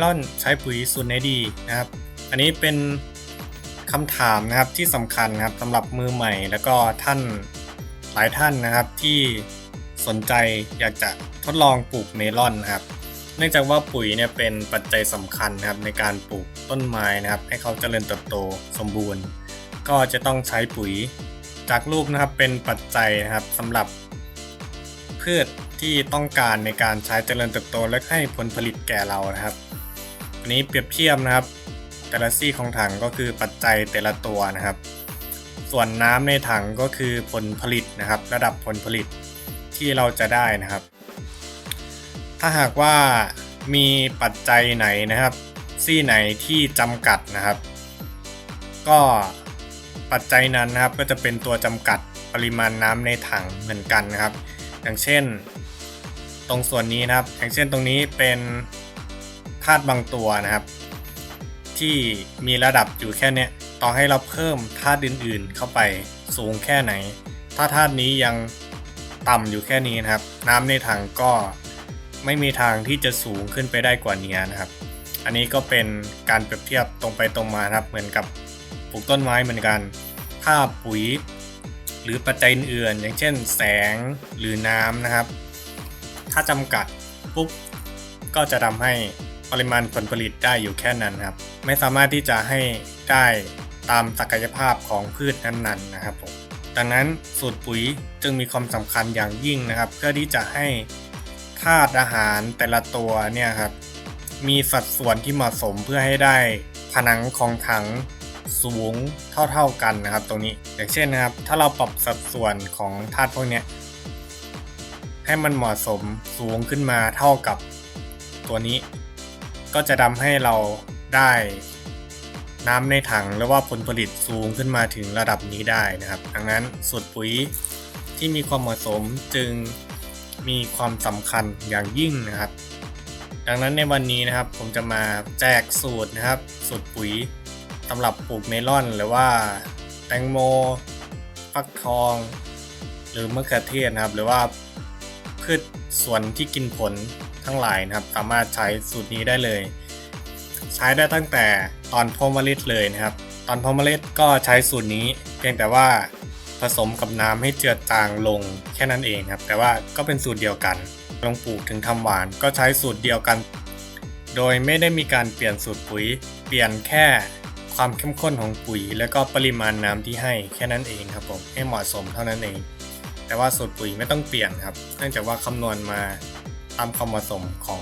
ปลูกเมลอนใช้ปุ๋ยสูตรไหนดีนะครับ อันนี้เป็นคำถามนะครับที่สำคัญนะครับสำหรับมือใหม่ แล้วก็ท่านหลายท่านนะครับที่สนใจอยากจะทดลองปลูกเมลอนนะครับ เนื่องจากว่าปุ๋ยเนี่ยเป็นปัจจัยสำคัญนะครับในการปลูกต้นไม้นะครับ ให้เขาเจริญเติบโตสมบูรณ์ ก็จะต้องใช้ปุ๋ยจากรูปนะครับเป็นปัจจัยนะครับสำหรับพืชที่ต้องการในการใช้เจริญเติบโตและให้ผลผลิตแก่เรานะครับ อันนี้เปรียบเทียบนะครับ แต่ละซี่ของถังก็คือปัจจัยแต่ละตัวนะครับ ส่วนน้ำในถังก็คือผลผลิตนะครับ ระดับผลผลิตที่เราจะได้นะครับ ถ้าหากว่ามีปัจจัยไหนนะครับ ซี่ไหนที่จำกัดนะครับ ก็ปัจจัยนั้นนะครับก็จะเป็นตัวจำกัดปริมาณน้ำในถังเหมือนกันนะครับ อย่างเช่น ตรงส่วนนี้นะครับ อย่างเช่นตรงนี้เป็น ธาตุบางตัวนะครับ ที่มีระดับอยู่แค่เนี้ยต่อให้เราเพิ่มธาตุอื่นๆ เข้าไปสูงแค่ไหน ถ้าธาตุนี้ยังต่ำอยู่แค่นี้นะครับ น้ำในถังก็ไม่มีทางที่จะสูงขึ้นไปได้กว่านี้นะครับ อันนี้ก็เป็นการเปรียบเทียบตรงไปตรงมาครับ เหมือนกับปลูกต้นไม้เหมือนกัน ถ้าปุ๋ยหรือปัจจัยอื่นๆอย่างเช่น แสงหรือน้ำนะครับ ถ้าจำกัดปุ๊บก็จะทำให้ ปริมาณผลผลิตได้อยู่แค่นั้นครับ ไม่สามารถที่จะให้ได้ตามศักยภาพของพืชนั้นๆนะครับผมดังนั้นสูตรปุ๋ยจึงมีความสำคัญอย่างยิ่งนะครับ เพื่อที่จะให้ธาตุอาหารแต่ละตัวเนี่ยครับมีสัดส่วนที่เหมาะสมเพื่อให้ได้ผนังของถังสูงเท่าๆกันนะครับ ตรงนี้อย่างเช่นนะครับ ถ้าเราปรับสัดส่วนของธาตุพวกเนี้ยให้มันเหมาะสมสูงขึ้นมาเท่ากับตัวนี้ ก็จะทำให้เราได้น้ำในถังหรือว่าผลผลิตสูงขึ้นมาถึงระดับนี้ได้นะครับดังนั้นสูตรปุ๋ยที่มีความเหมาะสมจึงมีความสำคัญอย่างยิ่งนะครับ ดังนั้นในวันนี้นะครับผมจะมาแจกสูตรนะครับ สูตรปุ๋ยสำหรับปลูกเมลอน หรือว่าแตงโมฟักทอง หรือมะเขือเทศนะครับ หรือว่าพืชสวนที่กินผล ทั้งหลายนะครับ สามารถใช้สูตรนี้ได้เลย ใช้ได้ตั้งแต่ตอนเพาะเมล็ดเลยนะครับ ตอนเพาะเมล็ดก็ใช้สูตรนี้ เพียงแต่ว่าผสมกับน้ำให้เจือจางลงแค่นั้นเองครับ แต่ว่าก็เป็นสูตรเดียวกันลงปลูกถึงทำหวานก็ใช้สูตรเดียวกัน โดยไม่ได้มีการเปลี่ยนสูตรปุ๋ย เปลี่ยนแค่ความเข้มข้นของปุ๋ย แล้วก็ปริมาณน้ำที่ให้แค่นั้นเองครับผมให้เหมาะสมเท่านั้นเอง แต่ว่าสูตรปุ๋ยไม่ต้องเปลี่ยนครับ เนื่องจากว่าคำนวณมาามความเหมาะสมของ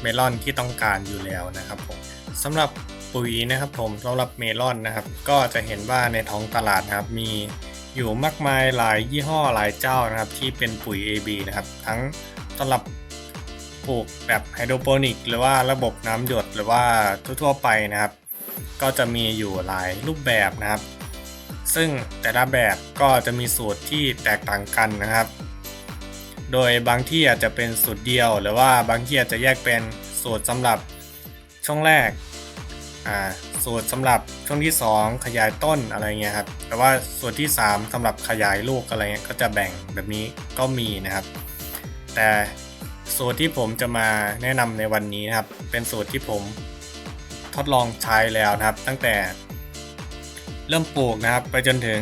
เมลอนที่ต้องการอยู่แล้วนะครับผมสำหรับปุ๋ยนะครับผมสำหรับเมลอนนะครับ ก็จะเห็นว่าในท้องตลาดนะครับมีอยู่มากมายหลายยี่ห้อหลายเจ้านะครับ ที่เป็นปุ๋ย AB นะครับ ทั้งสำหรับปลูกแบบไฮโดรโปนิก หรือว่าระบบน้ำหยดหรือว่าทั่วๆไปนะครับ ก็จะมีอยู่หลายรูปแบบนะครับ ซึ่งแต่ละแบบก็จะมีสูตรที่แตกต่างกันนะครับ โดยบางที่อาจจะเป็นสูตรเดียว หรือว่าบางที่อาจจะแยกเป็นสูตรสำหรับช่วงแรกอ่าสูตรสำหรับช่วงที่ 2 ขยายต้นอะไรเงี้ยครับแต่ว่าสูตรที่ 3สำหรับขยายลูกอะไรเงี้ยก็จะแบ่งแบบนี้ก็มีนะครับ แต่สูตรที่ผมจะมาแนะนำในวันนี้นะครับ เป็นสูตรที่ผมทดลองใช้แล้วนะครับ ตั้งแต่เริ่มปลูกนะครับ ไปจนถึง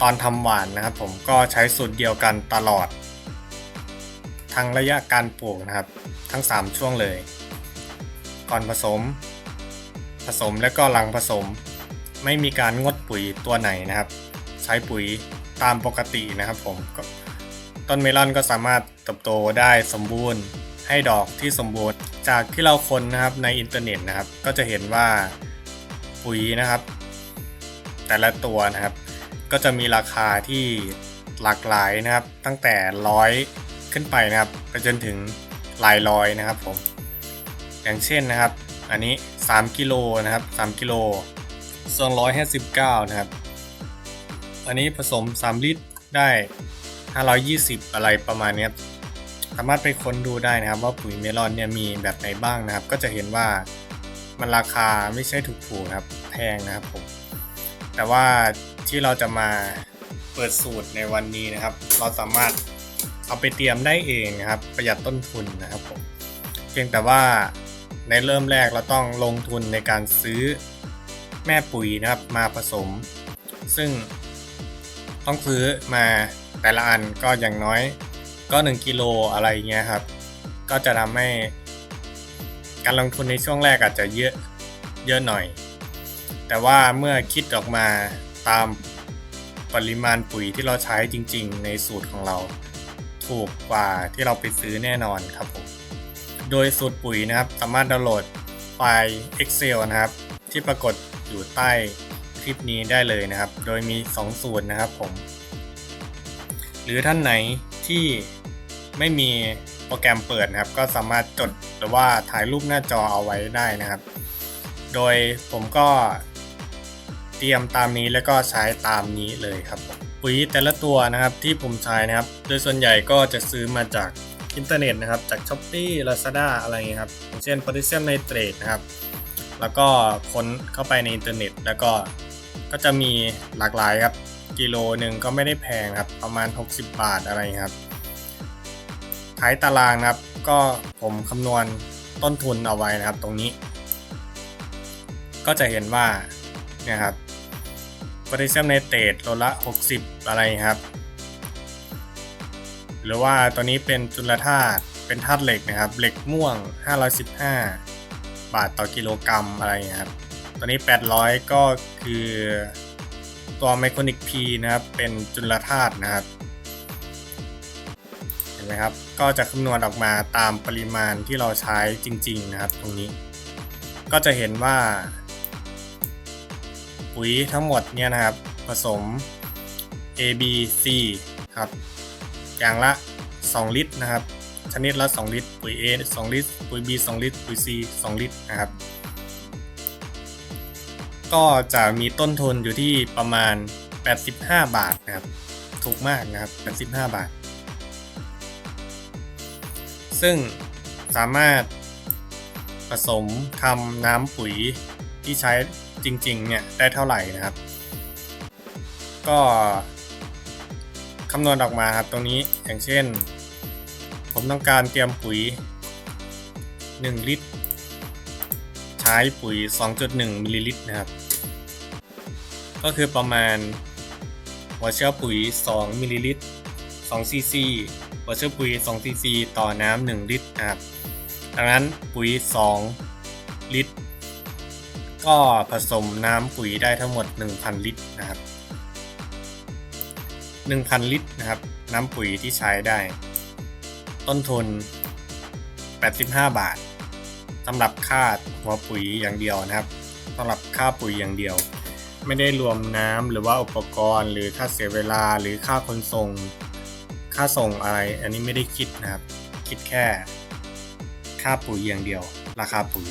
ตอนทำหวานนะครับ ผมก็ใช้สูตรเดียวกันตลอด ทั้งระยะการปลูกนะครับ ทั้ง 3 ช่วงเลย ก่อนผสม ผสมและก็หลังผสม ไม่มีการงดปุ๋ยตัวไหนนะครับ ใช้ปุ๋ยตามปกตินะครับผมก็ต้นเมลอนก็สามารถเติบโตได้สมบูรณ์ ให้ดอกที่สมบูรณ์ จากที่เราค้นนะครับในอินเทอร์เน็ตนะครับ ก็จะเห็นว่าปุ๋ยนะครับ แต่ละตัวนะครับ ก็จะมีราคาที่หลากหลายนะครับ ตั้งแต่ร้อย ขึ้นไปนะครับไปจนถึงหลายร้อยนะครับผมอย่างเช่นนะครับ อันนี้ 3 กิโลนะครับ 3 กิโล259 นะครับ อันนี้ผสม 3 ลิตรได้ 520 อะไรประมาณนี้สามารถไปค้นดูได้นะครับ ว่าปุ๋ยเมลอนเนี่ยมีแบบไหนบ้างนะครับ ก็จะเห็นว่ามันราคาไม่ใช่ถูกๆครับแพงนะครับผมแต่ว่าที่เราจะมาเปิดสูตรในวันนี้นะครับ เราสามารถ เอาไปเตรียมได้เองนะครับ ประหยัดต้นทุนนะครับผมเพียงแต่ว่าในเริ่มแรกเราต้องลงทุนในการซื้อแม่ปุ๋ยนะครับมาผสม ซึ่งต้องซื้อมาแต่ละอันก็อย่างน้อยก็ 1กิโลอะไรเงี้ยครับ ก็จะทำให้ การลงทุนในช่วงแรกอาจจะเยอะเยอะหน่อย แต่ว่าเมื่อคิดออกมาตามปริมาณปุ๋ยที่เราใช้จริง ๆ ในสูตรของเรา ถูกกว่าที่เราไปซื้อแน่นอนครับผมโดยสูตรปุ๋ยนะครับ สามารถดาวน์โหลดไฟล์ Excel นะครับ ที่ปรากฏอยู่ใต้คลิปนี้ได้เลยนะครับ โดยมี 2 สูตรนะครับผม หรือท่านไหนที่ไม่มีโปรแกรมเปิดนะครับ ก็สามารถจดหรือว่าถ่ายรูปหน้าจอเอาไว้ได้นะครับ โดยผมก็เตรียมตามนี้แล้วก็ใช้ตามนี้เลยครับผม ปุ๋ยแต่ละตัวนะครับที่ผมใช้นะครับ โดยส่วนใหญ่ก็จะซื้อมาจากอินเทอร์เน็ตนะครับ จาก s h อ p e e Lazada อะไรเงี้ยครับอย่างเช่นโพแทสเซียมไนเตรตนะครับ แล้วก็ค้นเข้าไปในอินเทอร์เน็ต แล้วก็ก็จะมีหลากหลายครับ กิโลหนึ่งก็ไม่ได้แพงครับ ประมาณ 60 บาทอะไรครับ ท้ายตารางนะครับ ก็ผมคำนวณต้นทุนเอาไว้นะครับ ตรงนี้ ก็จะเห็นว่าเนี่ยครับ โพแทสเซียมไนเตรตโลละ 60 อะไรครับ หรือว่าตัวนี้เป็นจุลธาตุเป็นธาตุเหล็กนะครับ เหล็กม่วง 515 บาทต่อกิโลกรัมอะไรครับตัวนี้ 800 ก็คือตัวไมโครนิกพีนะครับ เป็นจุลธาตุนะครับ เห็นไหมครับ ก็จะคำนวณออกมาตามปริมาณที่เราใช้จริง ๆ นะครับ ตรงนี้ ก็จะเห็นว่า ปุ๋ยทั้งหมดเนี่ยนะครับ ผสม A B C ครับอย่างละ 2 ลิตรนะครับ ชนิดละ 2 ลิตร ปุ๋ย A 2 ลิตร ปุ๋ย B 2 ลิตร ปุ๋ย C 2 ลิตรนะครับ ก็จะมีต้นทุนอยู่ที่ประมาณ 85 บาทนะครับ ถูกมากนะครับ 85 บาท ซึ่งสามารถผสมทำน้ำปุ๋ยที่ใช้ จริงๆเนี่ยได้เท่าไหร่นะครับ ก็คำนวณออกมาครับตรงนี้อย่างเช่น ผมต้องการเตรียมปุ๋ย 1 ลิตร ใช้ปุ๋ย 2.1 มิลลิลิตรนะครับ ก็คือประมาณหัวเชื้อปุ๋ย 2 มิลลิลิตร2ซีซีหัวเชื้อปุ๋ย2ซีซีต่อน้ำ1ลิตรนะครับดังนั้นปุ๋ย 2 ลิตร ก็ผสมน้ำปุ๋ยได้ทั้งหมด 1,000 ลิตรนะครับ 1,000 ลิตรนะครับ น้ำปุ๋ยที่ใช้ได้ ต้นทุน 85 บาทสำหรับค่าหัวปุ๋ยอย่างเดียวนะครับสำหรับค่าปุ๋ยอย่างเดียว ไม่ได้รวมน้ำหรือว่าอุปกรณ์ หรือค่าเสียเวลาหรือค่าขนส่ง ค่าส่งอะไร อันนี้ไม่ได้คิดนะครับ คิดแค่ ค่าปุ๋ยอย่างเดียว ราคาปุ๋ย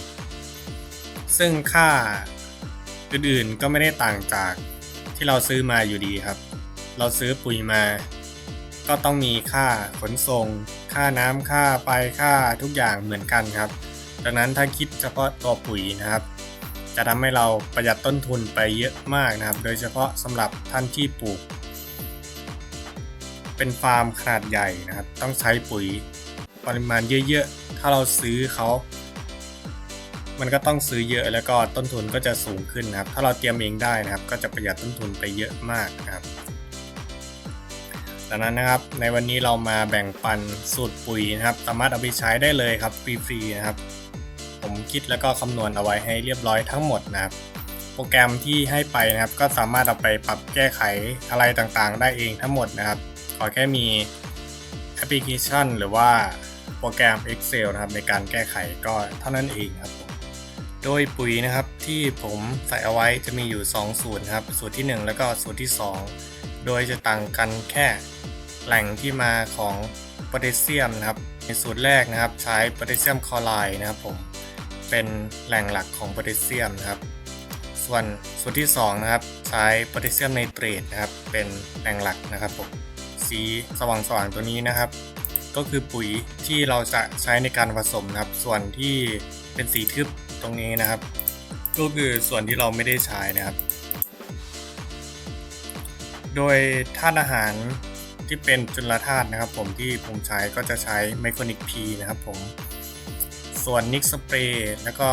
ซึ่งค่าอื่นๆก็ไม่ได้ต่างจากที่เราซื้อมาอยู่ดีครับ เราซื้อปุ๋ยมา ก็ต้องมีค่าขนส่ง ค่าน้ำค่าไฟค่าทุกอย่างเหมือนกันครับ ดังนั้นถ้าคิดเฉพาะตัวปุ๋ยนะครับ จะทำให้เราประหยัดต้นทุนไปเยอะมากนะครับ โดยเฉพาะสำหรับท่านที่ปลูก เป็นฟาร์มขนาดใหญ่นะครับ ต้องใช้ปุ๋ยปริมาณเยอะๆ ถ้าเราซื้อเขา มันก็ต้องซื้อเยอะแล้วก็ต้นทุนก็จะสูงขึ้นนะครับ ถ้าเราเตรียมเองได้นะครับ ก็จะประหยัดต้นทุนไปเยอะมากนะครับดังนั้นนะครับในวันนี้เรามาแบ่งปันสูตรปุ๋ยนะครับ สามารถเอาไปใช้ได้เลยครับฟรีๆนะครับ ผมคิดแล้วก็คำนวณเอาไว้ให้เรียบร้อยทั้งหมดนะครับ โปรแกรมที่ให้ไปนะครับ ก็สามารถเอาไปปรับแก้ไขอะไรต่างๆ ได้เองทั้งหมดนะครับ ขอแค่มีแอปพลิเคชัน หรือว่าโปรแกรม Excel นะครับในการแก้ไขก็เท่านั้นเองครับ โดยปุ๋ยนะครับที่ผมใส่เอาไว้จะมีอยู่ 2 สูตรครับ สูตรที่ 1 แล้วก็สูตรที่ 2 โดยจะต่างกันแค่แหล่งที่มาของโพแทสเซียมนะครับในสูตรแรกนะครับใช้โพแทสเซียมคลอไรด์นะครับผมเป็นแหล่งหลักของโพแทสเซียมนะครับ ส่วนสูตรที่2นะครับใช้โพแทสเซียมไนเตรตนะครับเป็นแหล่งหลักนะครับผมสีสว่างๆตัวนี้นะครับ ก็คือปุ๋ยที่เราจะใช้ในการผสมนะครับ ส่วนที่เป็นสีทึบ ตรงนี้นะครับ ก็คือส่วนที่เราไม่ได้ใช้นะครับ โดยธาตุอาหารที่เป็นจุลธาตุนะครับ ผมที่ผมใช้ก็จะใช้ไมโครนิกพีนะครับผม ส่วน Nix Spray แล้วก็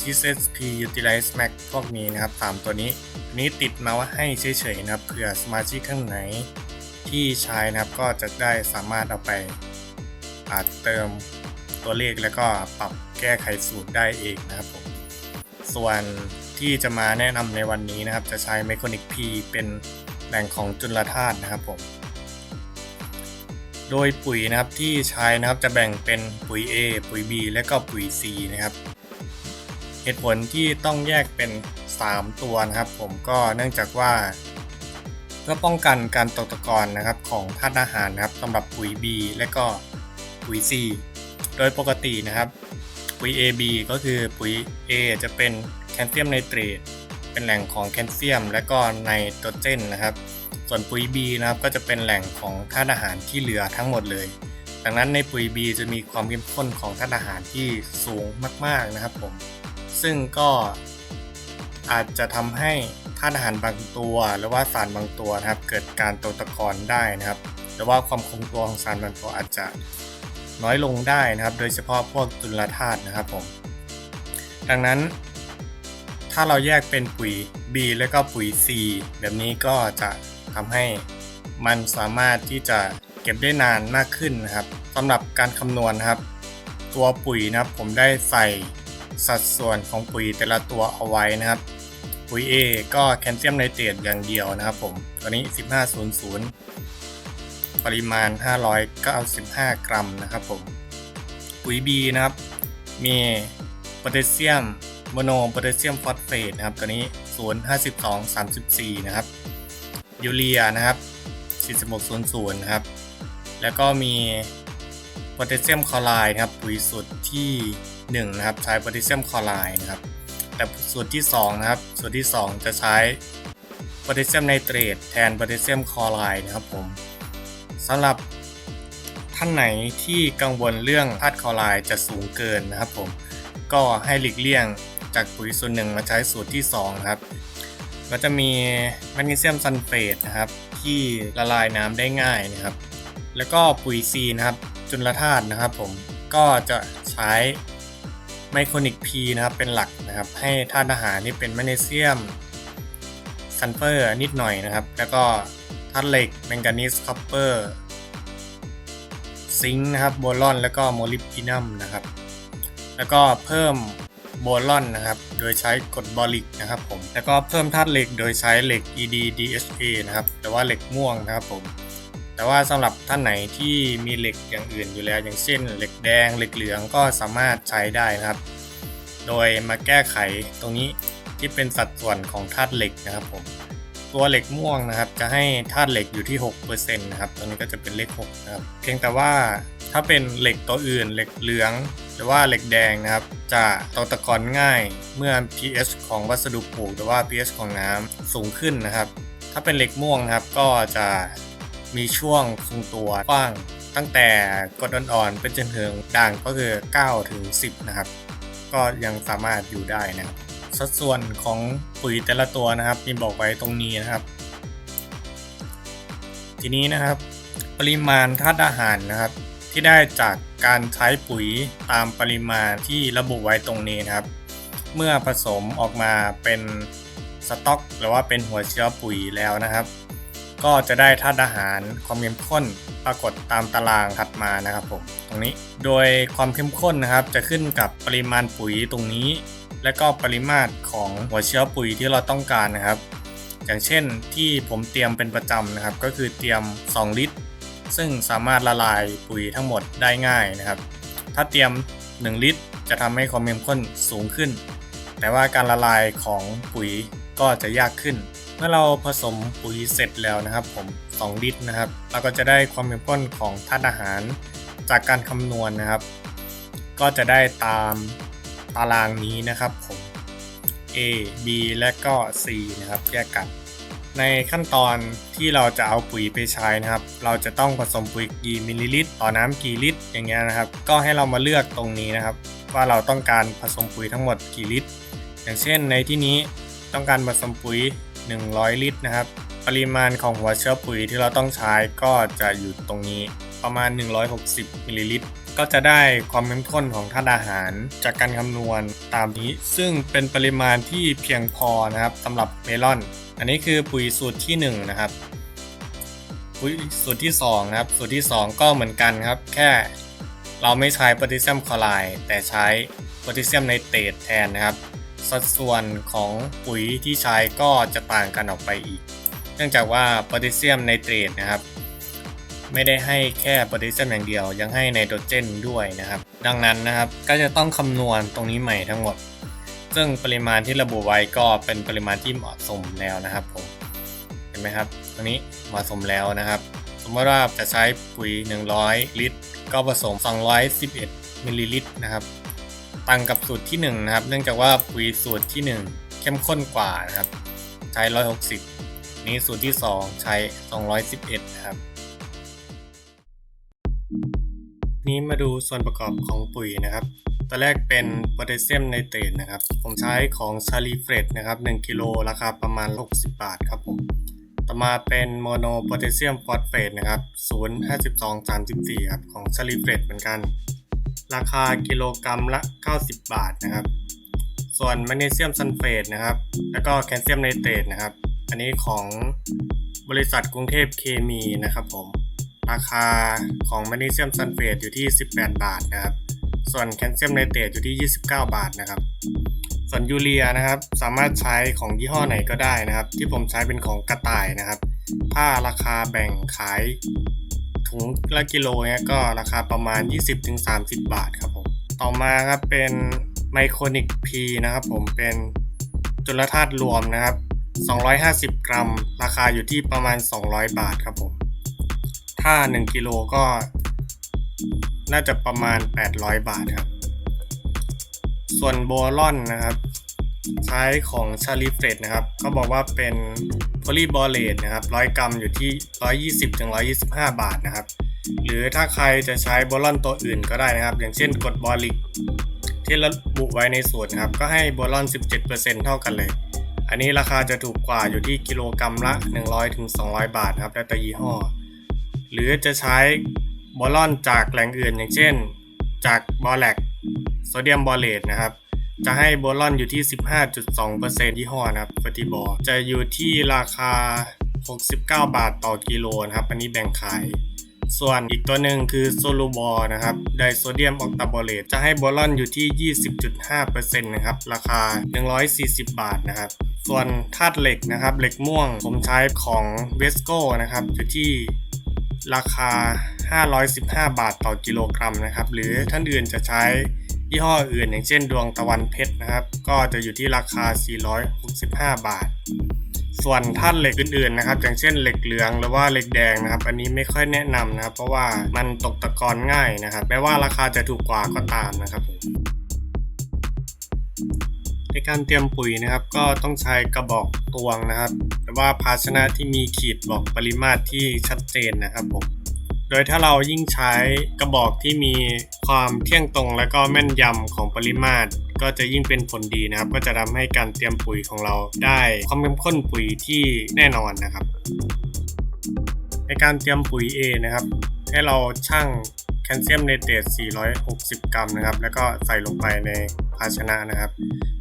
TSP Utilize Max พวกนี้นะครับสามตัวนี้อันนี้ติดมาว่าให้เฉยๆนะครับเผื่อสมาชิกข้างไหนที่ใช้นะครับก็จะได้สามารถเอาไปอาจเติมตัวเลขแล้วก็ปรับ แก้ไขสูตรได้เองนะครับผมส่วนที่จะมาแนะนำในวันนี้นะครับ จะใช้ Mechanic P เป็นแหล่งของจุลธาตุนะครับผมโดยปุ๋ยนะครับที่ใช้นะครับจะแบ่งเป็นปุ๋ย A ปุ๋ย B และก็ปุ๋ย C นะครับเหตุผลที่ต้องแยกเป็น 3 ตัวนะครับ ผมก็เนื่องจากว่า เพื่อป้องกันการตกตะกอนนะครับของธาตุอาหารนะครับสำหรับปุ๋ย B และก็ปุ๋ย C โดยปกตินะครับ ปุ๋ย AB ก็คือปุ๋ย A จะเป็นแคลเซียมไนเตรตเป็นแหล่งของแคลเซียม และก็ไนโตรเจนนะครับ ส่วนปุ๋ย B นะครับก็จะเป็นแหล่งของธาตุอาหารที่เหลือทั้งหมดเลย ดังนั้นในปุ๋ย B จะมีความเข้มข้นของธาตุอาหารที่สูงมาก ๆนะครับผมซึ่งก็อาจจะทำให้ธาตุอาหารบางตัวหรือว่าสารบางตัวนะครับ เกิดการตกตะกอนได้นะครับ หรือว่าความคงตัวของสารบางตัวอาจจะ น้อยลงได้นะครับ โดยเฉพาะพวกจุลธาตุนะครับผม ดังนั้น ถ้าเราแยกเป็นปุ๋ย B และก็ปุ๋ย C แบบนี้ก็จะทำให้มันสามารถที่จะเก็บได้นานมากขึ้นนะครับสำหรับการคำนวณนะครับ ตัวปุ๋ยนะครับผมได้ใส่สัดส่วนของปุ๋ยแต่ละตัวเอาไว้นะครับ ปุ๋ย A ก็แคลเซียมไนเตรตอย่างเดียวนะครับผม ตัวนี้ 1500 ปริมาณ 595 กรัมนะครับผมปุ๋ย B นะครับ มีโพแทสเซียมโมโนโพแทสเซียมฟอสเฟตนะครับ ตัวนี้ 052 34 นะครับ ยูเรียนะครับ 4600 นะครับ แล้วก็มีโพแทสเซียมคลอไรด์นะครับ ปุ๋ยสูตรที่ 1 นะครับ ใช้โพแทสเซียมคลอไรด์นะครับ แต่สูตรที่ 2 นะครับ สูตรที่ 2 จะใช้โพแทสเซียมไนเตรตแทนโพแทสเซียมคลอไรด์นะครับผม สำหรับท่านไหนที่กังวลเรื่องธาตุคอไรด์จะสูงเกินนะครับผมก็ให้หลีกเลี่ยงจากปุ๋ยสูตรหนึ่งมาใช้สูตรที่2นะครับก็จะมีแมกนีเซียมซัลเฟตนะครับที่ละลายน้ำได้ง่ายนะครับ แล้วก็ปุ๋ยซีนะครับจุลธาตุนะครับผมก็จะใช้ไมโครนิกพีนะครับเป็นหลักนะครับ ให้ธาตุอาหารที่เป็นแมกนีเซียมซัลเฟอร์นิดหน่อยนะครับ แล้วก็ ธาตุเหล็กแมงกานีสคอปเปอร์ซิงค์นะครับโบรอน แล้วก็โมลิบดีนัมนะครับ แล้วก็เพิ่มโบรอนนะครับ โดยใช้กรดบอริกนะครับผม แล้วก็เพิ่มธาตุเหล็กโดยใช้เหล็ก EDDHA นะครับ แต่ว่าเหล็กม่วงนะครับผม แต่ว่าสำหรับท่านไหนที่มีเหล็กอย่างอื่นอยู่แล้ว อย่างเช่น เหล็กแดง เหล็กเหลืองก็สามารถใช้ได้นะครับ โดยมาแก้ไขตรงนี้ที่เป็นสัดส่วนของธาตุเหล็กนะครับผม ตัวเหล็กม่วงนะครับ จะให้ธาตุเหล็กอยู่ที่6%นะครับตัวนี้ก็จะเป็นเลข6นะครับเพียงแต่ว่าถ้าเป็นเหล็กตัวอื่น เหล็กเหลือง หรือว่าเหล็กแดงนะครับ จะตกตะกอนง่ายเมื่อ pH ของวัสดุปลูกหรือว่า pH ของน้ำสูงขึ้นนะครับ ถ้าเป็นเหล็กม่วงนะครับก็จะมีช่วงคงตัวกว้างตั้งแต่กดอ่อนๆเป็นจนถึงด่างก็คือ 9 ถึง 10 นะครับ ก็ยังสามารถอยู่ได้นะครับ สัดส่วนของปุ๋ยแต่ละตัวนะครับมีบอกไว้ตรงนี้นะครับ ทีนี้นะครับ ปริมาณธาตุอาหารนะครับ ที่ได้จากการใช้ปุ๋ยตามปริมาณที่ระบุไว้ตรงนี้นะครับ เมื่อผสมออกมาเป็นสต็อก หรือว่าเป็นหัวเชื้อปุ๋ยแล้วนะครับ ก็จะได้ธาตุอาหารความเข้มข้นปรากฏตามตารางถัดมานะครับผมตรงนี้โดยความเข้มข้นนะครับจะขึ้นกับปริมาณปุ๋ยตรงนี้ และก็ปริมาตรของหัวเชื้อปุ๋ยที่เราต้องการนะครับ อย่างเช่นที่ผมเตรียมเป็นประจำนะครับ ก็คือเตรียม 2 ลิตร ซึ่งสามารถละลายปุ๋ยทั้งหมดได้ง่ายนะครับ ถ้าเตรียม 1 ลิตร จะทำให้ความเข้มข้นสูงขึ้น แต่ว่าการละลายของปุ๋ยก็จะยากขึ้น เมื่อเราผสมปุ๋ยเสร็จแล้วนะครับผม 2 ลิตรนะครับ เราก็จะได้ความเข้มข้นของธาตุอาหารจากการคำนวณนะครับ ก็จะได้ตาม ตารางนี้นะครับผม A B และก็ C นะครับแยกกัน ในขั้นตอนที่เราจะเอาปุ๋ยไปใช้นะครับ เราจะต้องผสมปุ๋ยกี่มิลลิลิตร ต่อน้ำกี่ลิตร อย่างเงี้ยนะครับ ก็ให้เรามาเลือกตรงนี้นะครับ ว่าเราต้องการผสมปุ๋ยทั้งหมดกี่ลิตร อย่างเช่นในที่นี้ต้องการผสมปุ๋ย 100 ลิตรนะครับ ปริมาณของหัวเชื้อปุ๋ยที่เราต้องใช้ก็จะอยู่ตรงนี้ ประมาณ 160มิลลิลิตรก็จะได้ความเข้มข้นของธาตุอาหารจากการคำนวณตามนี้ ซึ่งเป็นปริมาณที่เพียงพอนะครับสำหรับเมลอน อันนี้คือปุ๋ยสูตรที่ 1 นะครับ ปุ๋ยสูตรที่2นะครับสูตรที่ 2 ก็เหมือนกันครับ แค่เราไม่ใช้โพแทสเซียมคลอไรด์แต่ใช้โพแทสเซียมไนเตรตแทนนะครับ สัดส่วนของปุ๋ยที่ใช้ก็จะต่างกันออกไปอีก เนื่องจากว่าโพแทสเซียมไนเตรตนะครับ ไม่ได้ให้แค่โพแทสเซียมอย่างเดียว ยังให้ไนโตรเจนด้วยนะครับ ดังนั้นนะครับก็จะต้องคำนวณตรงนี้ใหม่ทั้งหมด ซึ่งปริมาณที่ระบุไว้ก็เป็นปริมาณที่เหมาะสมแล้วนะครับผมเห็นไหมครับ ตรงนี้เหมาะสมแล้วนะครับ สมมติว่าจะใช้ปุ๋ย 100 ลิตร ก็ผสม 211มิลลิลิตรนะครับต่างกับสูตรที่1นะครับ เนื่องจากว่าปุ๋ยสูตรที่ 1 เข้มข้นกว่านะครับ ใช้ 160 นี้สูตรที่ 2 ใช้ 211 นะครับ นี้มาดูส่วนประกอบของปุ๋ยนะครับ ตัวแรกเป็นโพแทสเซียมไนเตรตนะครับ ผมใช้ของชาลีเฟรดนะครับ1กิโลราคาประมาณ 60 บาทครับผม ต่อมาเป็นโมโนโพแทสเซียมฟอสเฟตนะครับ05234ครับของชาลีเฟรดเหมือนกัน ราคากิโลกรัมละ 90 บาทนะครับ ส่วนแมกนีเซียมซัลเฟตนะครับ แล้วก็แคลเซียมไนเตรตนะครับ อันนี้ของบริษัทกรุงเทพเคมีนะครับผม ราคาของแมกนีเซียมซัลเฟตอยู่ที่ 18 บาทนะครับ ส่วนแคลเซียมไนเตรตอยู่ที่ 29 บาทนะครับ ส่วนยูเรียนะครับสามารถใช้ของยี่ห้อไหนก็ได้นะครับ ที่ผมใช้เป็นของกระต่ายนะครับ ถ้าราคาแบ่งขายถุงละกิโลเนี่ยก็ราคาประมาณ 20-30 บาทครับผม ต่อมาครับเป็นไมโครนิกพีนะครับผมเป็นจุลธาตุรวมนะครับ 250 กรัม ราคาอยู่ที่ประมาณ 200 บาทครับผม ถ้า 1 กิโลก็ น่าจะประมาณ 800 บาทครับ ส่วนโบลอนนะครับใช้ของชาลีเฟรดนะครับก็บอกว่าเป็นโพลีบอเลตนะครับ100กรัมอยู่ที่ 120ถึง125 บาทนะครับ หรือถ้าใครจะใช้โบลลอนตัวอื่นก็ได้นะครับ อย่างเช่นกดบอลิกที่ระบุไว้ในสูตรนะครับ ก็ให้โบลลอน 17%เท่ากันเลย อันนี้ราคาจะถูกกว่าอยู่ที่กิโลกรัมละ 100ถึง200 บาทนะครับ แล้วแต่ยี่ห้อ หรือจะใช้บอลอนจากแหล่งอื่นอย่างเช่น จากบอแลกโซเดียมบอเลตนะครับ จะให้โบลอนอยู่ที่ 15.2%ยี่ห้อนะครับฟติบอจะอยู่ที่ราคา 69 บาทต่อกิโลนะครับ อันนี้แบ่งขาย ส่วนอีกตัวหนึ่งคือโซลูบอลนะครับไดโซเดียมออกตาบอเลตจะให้โบลอนอยู่ที่ 20.5%นะครับ ราคา 140 บาทนะครับส่วนธาตุเหล็กนะครับ เหล็กม่วงผมใช้ของเวสโก้นะครับอยู่ที่ ราคา 515 บาทต่อกิโลกรัมนะครับ หรือท่านอื่นจะใช้ยี่ห้ออื่น อย่างเช่นดวงตะวันเพชรนะครับ ก็จะอยู่ที่ราคา 465 บาท ส่วนท่านเหล็กอื่นๆนะครับ อย่างเช่นเหล็กเหลืองหรือว่าเหล็กแดงนะครับ อันนี้ไม่ค่อยแนะนำนะครับ เพราะว่ามันตกตะกอนง่ายนะครับแม้ว่าราคาจะถูกกว่าก็ตามนะครับผมในการเตรียมปุ๋ยนะครับ ก็ต้องใช้กระบอกตวงนะครับ ว่าภาชนะที่มีขีดบอกปริมาตรที่ชัดเจนนะครับผม โดยถ้าเรายิ่งใช้กระบอกที่มีความเที่ยงตรงและก็แม่นยำของปริมาตร ก็จะยิ่งเป็นผลดีนะครับ ก็จะทำให้การเตรียมปุ๋ยของเราได้ความเข้มข้นปุ๋ยที่แน่นอนนะครับ ในการเตรียมปุ๋ย A นะครับ ให้เราชั่งแคลเซียมไนเตรต460 กรัมนะครับ แล้วก็ใส่ลงไปในภาชนะนะครับ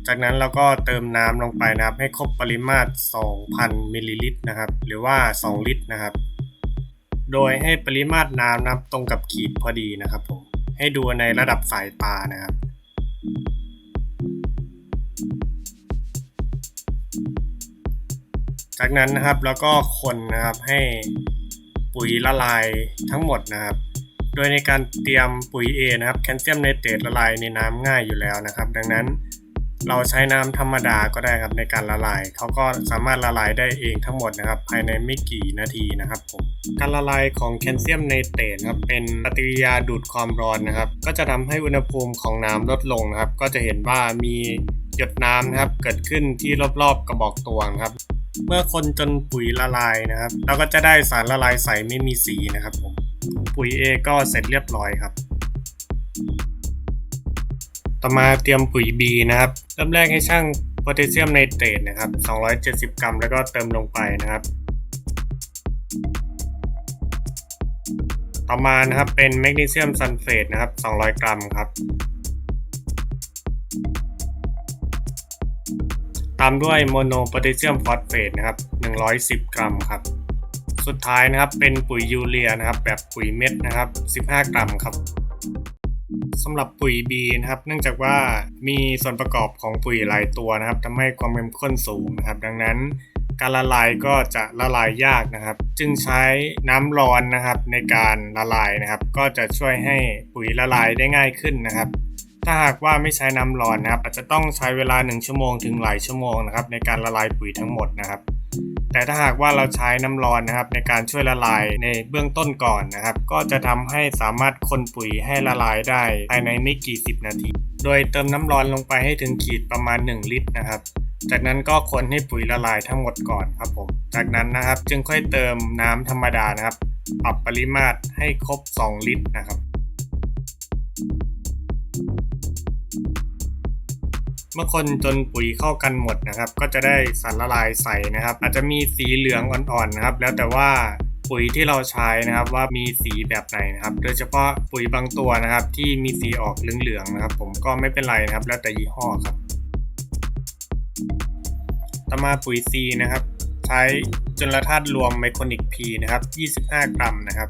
จากนั้นเราก็เติมน้ำลงไปนะครับ ให้ครบปริมาตร 2,000มิลลิลิตรนะครับ หรือว่า 2 ลิตรนะครับ โดยให้ปริมาตรน้ำนะครับตรงกับขีดพอดีนะครับผมให้ดูในระดับสายตานะครับจากนั้นนะครับแล้วก็คนนะครับให้ปุ๋ยละลายทั้งหมดนะครับ โดยในการเตรียมปุ๋ย A นะครับแคลเซียมไนเตรตละลายในน้ำง่ายอยู่แล้วนะครับ ดังนั้นเราใช้น้ำธรรมดาก็ได้ครับในการละลาย เขาก็สามารถละลายได้เองทั้งหมดนะครับ ภายในไม่กี่นาทีนะครับผมการละลายของแคลเซียมไนเตรตนะครับเป็นปฏิกิริยาดูดความร้อนนะครับ ก็จะทำให้อุณหภูมิของน้ำลดลงนะครับ ก็จะเห็นว่ามีหยดน้ำนะครับเกิดขึ้นที่รอบๆกระบอกตวงครับ เมื่อคนจนปุ๋ยละลายนะครับ เราก็จะได้สารละลายใสไม่มีสีนะครับผม ปุ๋ย A ก็เสร็จเรียบร้อยครับ ต่อมาเตรียมปุ๋ย B นะครับ เริ่มแรกให้ช่างโพแทสเซียมไนเตรตนะครับ 270 กรัม แล้วก็เติมลงไปนะครับ ต่อมานะครับเป็นแมกนีเซียมซัลเฟตนะครับ 200 กรัมครับ ตามด้วยโมโนโพแทสเซียมฟอสเฟตนะครับ 110 กรัมครับ สุดท้ายนะครับเป็นปุ๋ยยูเรียนะครับ แบบปุ๋ยเม็ดนะครับ 15 กรัมครับสำหรับปุ๋ย B นะครับ เนื่องจากว่ามีส่วนประกอบของปุ๋ยหลายตัวนะครับทำให้ความเข้มข้นสูงนะครับ ดังนั้นการละลายก็จะละลายยากนะครับ จึงใช้น้ำร้อนนะครับในการละลายนะครับ ก็จะช่วยให้ปุ๋ยละลายได้ง่ายขึ้นนะครับ ถ้าหากว่าไม่ใช้น้ำร้อนนะครับ อาจจะต้องใช้เวลา 1 ชั่วโมงถึงหลายชั่วโมงนะครับในการละลายปุ๋ยทั้งหมดนะครับ แต่ถ้าหากว่าเราใช้น้ำร้อนนะครับ ในการช่วยละลายในเบื้องต้นก่อนนะครับ ก็จะทำให้สามารถคนปุ๋ยให้ละลายได้ภายในไม่กี่สิบนาที โดยเติมน้ำร้อนลงไปให้ถึงขีดประมาณ 1 ลิตรนะครับ จากนั้นก็คนให้ปุ๋ยละลายทั้งหมดก่อนครับผม จากนั้นนะครับจึงค่อยเติมน้ำธรรมดานะครับ ปรับปริมาตรให้ครบ 2 ลิตรนะครับ เมื่อคนจนปุ๋ยเข้ากันหมดนะครับ ก็จะได้สารละลายใสนะครับ อาจจะมีสีเหลืองอ่อนๆนะครับ แล้วแต่ว่าปุ๋ยที่เราใช้นะครับว่ามีสีแบบไหนนะครับ โดยเฉพาะปุ๋ยบางตัวนะครับ ที่มีสีออกเหลืองๆนะครับ ผมก็ไม่เป็นไรนะครับ แล้วแต่ยี่ห้อครับต่อมาปุ๋ย C นะครับ ใช้จุลธาตุรวมไมโครนิก P นะครับ 25 กรัมนะครับ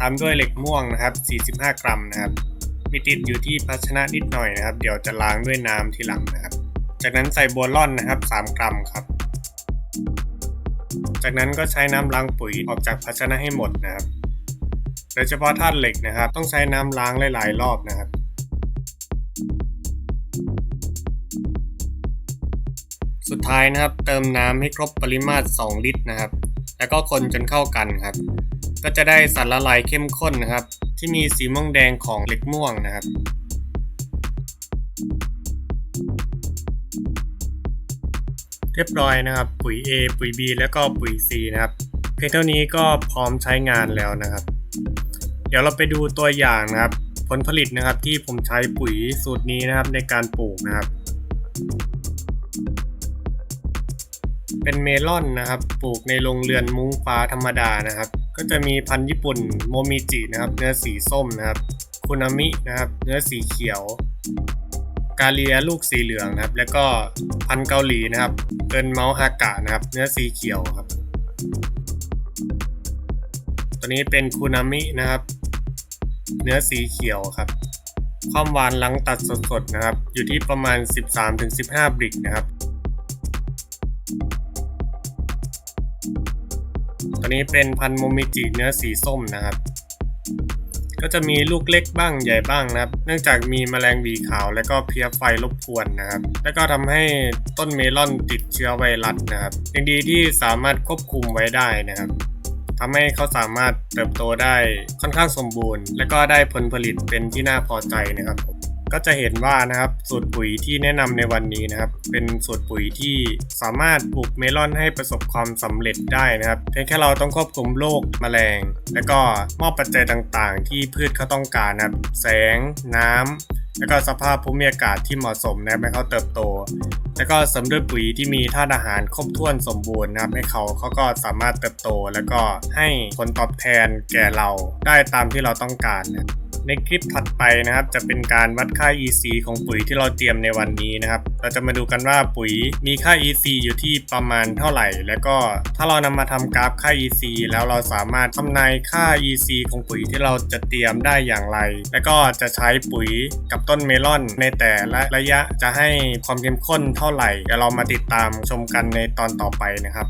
ตามด้วยเหล็กม่วงนะครับ 45 กรัมนะครับ มีติดอยู่ที่ภาชนะนิดหน่อยนะครับ เดี๋ยวจะล้างด้วยน้ำทีหลังนะครับ จากนั้นใส่โบลอนนะครับ 3 กรัมครับ จากนั้นก็ใช้น้ำล้างปุ๋ยออกจากภาชนะให้หมดนะครับโดยเฉพาะธาตุเหล็กนะครับ ต้องใช้น้ำล้างหลาย ๆ รอบนะครับ สุดท้ายนะครับ เติมน้ำให้ครบปริมาตร 2 ลิตรนะครับ แล้วก็คนจนเข้ากันครับ ก็จะได้สารละลายเข้มข้นนะครับ ที่มีสีม่วงแดงของเหล็กม่วงนะครับเรียบร้อยนะครับ ปุ๋ย A ปุ๋ย B แล้วก็ปุ๋ย C นะครับ เพียงเท่านี้ก็พร้อมใช้งานแล้วนะครับ เดี๋ยวเราไปดูตัวอย่างนะครับ ผลผลิตนะครับที่ผมใช้ปุ๋ยสูตรนี้นะครับในการปลูกนะครับ เป็นเมลอนนะครับ ปลูกในโรงเรือนมุ้งฟ้าธรรมดานะครับ ก็จะมีพันธุ์ญี่ปุ่นโมมิจินะครับ เนื้อสีส้มนะครับคุนามินะครับ เนื้อสีเขียว กาเลียลูกสีเหลืองนะครับ แล้วก็พันธุ์เกาหลีนะครับเกินเมาฮากะนะครับ เนื้อสีเขียวครับ ตัวนี้เป็นคุนามินะครับ เนื้อสีเขียวครับ ความหวานหลังตัดสดๆนะครับ อยู่ที่ประมาณ 13-15 บริกนะครับ ตัวนี้เป็นพันธุ์โมมิจิเนื้อสีส้มนะครับ ก็จะมีลูกเล็กบ้างใหญ่บ้างนะครับ เนื่องจากมีแมลงวีขาว และก็เพลี้ยไฟรบกวนนะครับ แล้วก็ทำให้ต้นเมลอนติดเชื้อไวรัสนะครับยังดีที่สามารถควบคุมไว้ได้นะครับทำให้เขาสามารถเติบโตได้ค่อนข้างสมบูรณ์ และก็ได้ผลผลิตเป็นที่น่าพอใจนะครับผม ก็จะเห็นว่านะครับสูตรปุ๋ยที่แนะนำในวันนี้นะครับ เป็นสูตรปุ๋ยที่สามารถปลูกเมลอนให้ประสบความสำเร็จได้นะครับเพียงแค่เราต้องควบคุมโรคแมลง และก็มอบปัจจัยต่างๆ ที่พืชเขาต้องการนะครับ แสงน้ำแล้วก็สภาพภูมิอากาศที่เหมาะสมนะให้เขาเติบโต แล้วก็เสริมด้วยปุ๋ยที่มีธาตุอาหารครบถ้วนสมบูรณ์นะครับให้เขาเขาก็สามารถเติบโต แล้วก็ให้ผลตอบแทนแก่เราได้ตามที่เราต้องการนะ ในคลิปถัดไปนะครับจะเป็นการวัดค่า EC ของปุ๋ยที่เราเตรียมในวันนี้นะครับ เราจะมาดูกันว่าปุ๋ยมีค่า EC อยู่ที่ประมาณเท่าไหร่ แล้วก็ถ้าเรานำมาทำกราฟค่า EC แล้วเราสามารถทำนายค่า EC ของปุ๋ยที่เราจะเตรียมได้อย่างไร แล้วก็จะใช้ปุ๋ยกับต้นเมลอน ในแต่ละระยะจะให้ความเข้มข้นเท่าไหร่เดี๋ยวเรามาติดตามชมกันในตอนต่อไปนะครับ